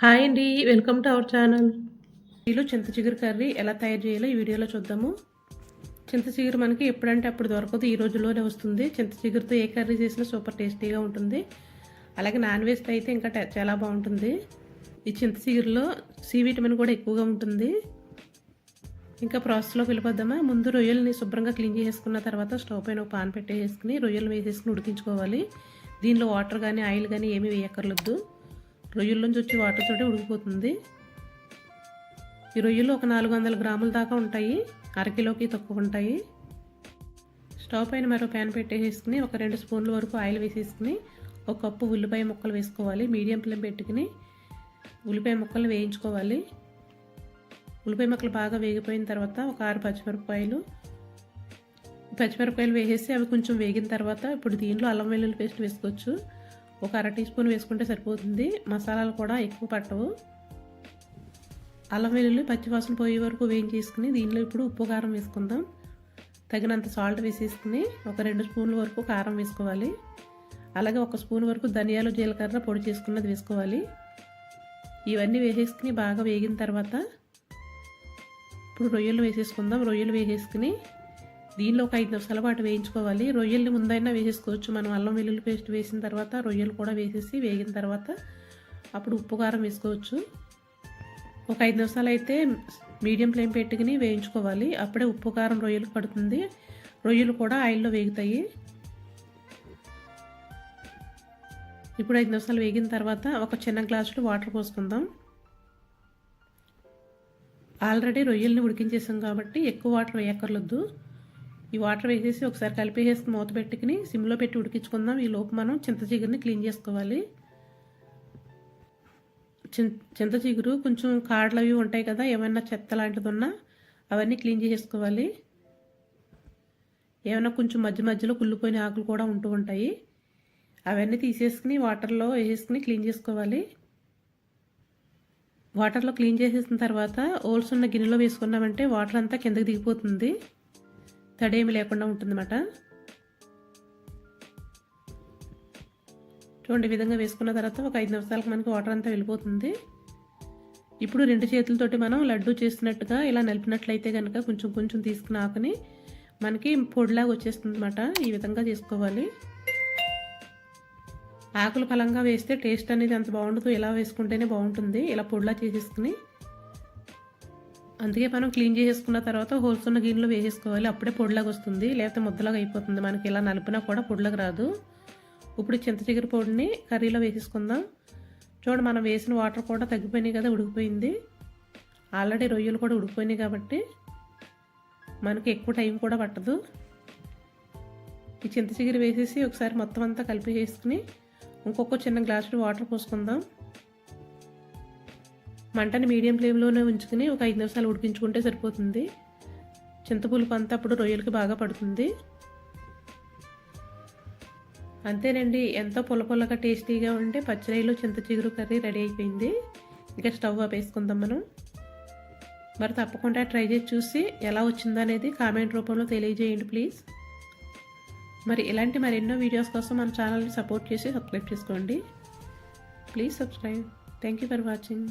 Hi అండి welcome to our channel. వీళ్ళు చింత చిగురు కర్రీ ఎలా తయారు చేయాలో ఈ వీడియోలో చూద్దాము. చింత చిగురు మనకి ఎప్పుడంటే అప్పుడు దొరకదు ఈ రోజుల్లోనే వస్తుంది. చింత చిగురుతో ఏ కర్రీ చేసినా సూపర్ టేస్టీగా ఉంటుంది. అలాగే నాన్ వెజ్ అయితే ఇంకా చాలా బాగుంటుంది. ఈ చింత చిగురులో సి విటమిన్ కూడా ఎక్కువగా ఉంటుంది. ఇంకా ప్రాసెస్లోకి వెళ్ళిపోద్దామా ముందు రొయ్యల్ని శుభ్రంగా క్లీన్ చేసుకున్న తర్వాత స్టవ్ పైన ఒక పాన్ పెట్టేసుకుని రొయ్యలు వేసేసుకుని ఉడికించుకోవాలి. దీనిలో వాటర్ కానీ ఆయిల్ కానీ ఏమీ వేయక్కర్లేదు. రొయ్యల్లోంచి వచ్చి వాటర్ తోటి ఉడికిపోతుంది. ఈ రొయ్యలు ఒక నాలుగు వందల గ్రాముల దాకా ఉంటాయి. అరకిలోకి తక్కువ ఉంటాయి. స్టవ్ పైన మరో ప్యాన్ పెట్టేసుకుని ఒక రెండు స్పూన్ల వరకు ఆయిల్ వేసేసుకుని ఒక కప్పు ఉల్లిపాయ ముక్కలు వేసుకోవాలి. మీడియం ఫ్లేమ్ పెట్టుకుని ఉల్లిపాయ ముక్కలు వేయించుకోవాలి. ఉల్లిపాయ ముక్కలు బాగా వేగిపోయిన తర్వాత ఒక ఆరు పచ్చిమిరపకాయలు పచ్చిమిరపకాయలు వేసేసి అవి కొంచెం వేగిన తర్వాత ఇప్పుడు దీనిలో అల్లం వెల్లుల్లి పేస్ట్ వేసుకోవచ్చు. ఒక అర టీ స్పూన్ వేసుకుంటే సరిపోతుంది. మసాలాలు కూడా ఎక్కువ పట్టవు. అల్లం వెల్లుల్లి పచ్చివాసన పోయే వరకు వేయించేసుకుని దీనిలో ఇప్పుడు ఉప్పు కారం వేసుకుందాం. తగినంత సాల్ట్ వేసేసుకుని ఒక రెండు స్పూన్ల వరకు కారం వేసుకోవాలి. అలాగే ఒక స్పూన్ వరకు ధనియాలు జీలకర్ర పొడి చేసుకున్నది వేసుకోవాలి. ఇవన్నీ వేసేసుకుని బాగా వేగిన తర్వాత ఇప్పుడు రొయ్యలు వేసేసుకుందాం. రొయ్యలు వేసేసుకుని దీనిలో ఒక ఐదు నిమిషాల పాటు వేయించుకోవాలి. రొయ్యల్ని ముందైనా వేసేసుకోవచ్చు. మనం అల్లం వెల్లుల్లి పేస్ట్ వేసిన తర్వాత రొయ్యలు కూడా వేసేసి వేగిన తర్వాత అప్పుడు ఉప్పు కారం వేసుకోవచ్చు. ఒక ఐదు నిమిషాలు అయితే మీడియం ఫ్లేమ్ పెట్టుకుని వేయించుకోవాలి. అప్పుడే ఉప్పు కారం రొయ్యలు పడుతుంది. రొయ్యలు కూడా ఆయిల్లో వేగుతాయి. ఇప్పుడు ఐదు నిమిషాలు వేగిన తర్వాత ఒక చిన్న గ్లాసులో వాటర్ పోసుకుందాం. ఆల్రెడీ రొయ్యల్ని ఉడికించేసాం కాబట్టి ఎక్కువ వాటర్ వేయక్కర్లేదు. ఈ వాటర్ వేసేసి ఒకసారి కలిపేసేసి మూత పెట్టుకుని సిమ్లో పెట్టి ఉడికించుకుందాం. ఈ లోపు మనం చింత చిగురిని క్లీన్ చేసుకోవాలి. చిన్ చింత చిగురు కొంచెం కాడలు అవి ఉంటాయి కదా ఏమైనా చెత్త లాంటిది ఉన్నా అవన్నీ క్లీన్ చేసుకోవాలి ఏమైనా కొంచెం మధ్య మధ్యలో కుళ్ళిపోయిన ఆకులు కూడా ఉంటూ ఉంటాయి. అవన్నీ తీసేసుకుని వాటర్లో వేసేసుకుని క్లీన్ చేసుకోవాలి. వాటర్లో క్లీన్ చేసేసిన తర్వాత ఓల్స్ ఉన్న గిన్నెలో వేసుకున్నామంటే వాటర్ అంతా కిందకి దిగిపోతుంది. తడేమి లేకుండా ఉంటుందన్నమాట. చూడండి విధంగా వేసుకున్న తర్వాత ఒక ఐదు నిమిషాలకు మనకి వాటర్ అంతా వెళ్ళిపోతుంది. ఇప్పుడు రెండు చేతులతోటి మనం లడ్డు చేస్తున్నట్టుగా ఇలా నలిపినట్లయితే కనుక కొంచెం కొంచెం తీసుకుని ఆకుని మనకి పొడిలాగా వచ్చేస్తుంది అనమాట ఈ విధంగా చేసుకోవాలి. ఆకులు ఫలంగా వేస్తే టేస్ట్ అనేది అంత బాగుండదు. ఇలా వేసుకుంటేనే బాగుంటుంది. ఇలా పొడిలా చేసేసుకుని అందుకే మనం క్లీన్ చేసేసుకున్న తర్వాత హోల్స్ ఉన్న గిన్నెలో వేసేసుకోవాలి. అప్పుడే పొడిలాగా వస్తుంది. లేకపోతే ముద్దలాగా అయిపోతుంది. మనకి ఇలా నలిపినా కూడా పొడిలాగా రాదు. ఇప్పుడు చింత చిగురు పొడిని కర్రీలో వేసేసుకుందాం. చూడండి మనం వేసిన వాటర్ కూడా తగ్గిపోయినాయి కదా ఉడికిపోయింది. ఆల్రెడీ రొయ్యలు కూడా ఉడికిపోయినాయి కాబట్టి మనకి ఎక్కువ టైం కూడా పట్టదు. ఈ చింత చిగురు వేసేసి ఒకసారి మొత్తం అంతా కలిపి వేసుకుని ఇంకొక చిన్న గ్లాసుడు వాటర్ పోసుకుందాం. మంటని మీడియం ఫ్లేమ్లోనే ఉంచుకుని ఒక ఐదు నిమిషాలు ఉడికించుకుంటే సరిపోతుంది. చింతపులుపు అంతా అప్పుడు రొయ్యలకి బాగా పడుతుంది. అంతేనండి ఎంతో పుల్ల పుల్లగా టేస్టీగా ఉంటే పచ్చిరొయ్యలు చింత చిగురు కర్రీ రెడీ అయిపోయింది. ఇంకా స్టవ్ ఆపేసుకుందాం మనం. మరి తప్పకుండా ట్రై చేసి చూసి ఎలా వచ్చిందో అనేది కామెంట్ రూపంలో తెలియజేయండి ప్లీజ్. మరి ఇలాంటి మరెన్నో వీడియోస్ కోసం మన ఛానల్ని సపోర్ట్ చేసి సబ్స్క్రైబ్ చేసుకోండి. Please subscribe. Thank you for watching.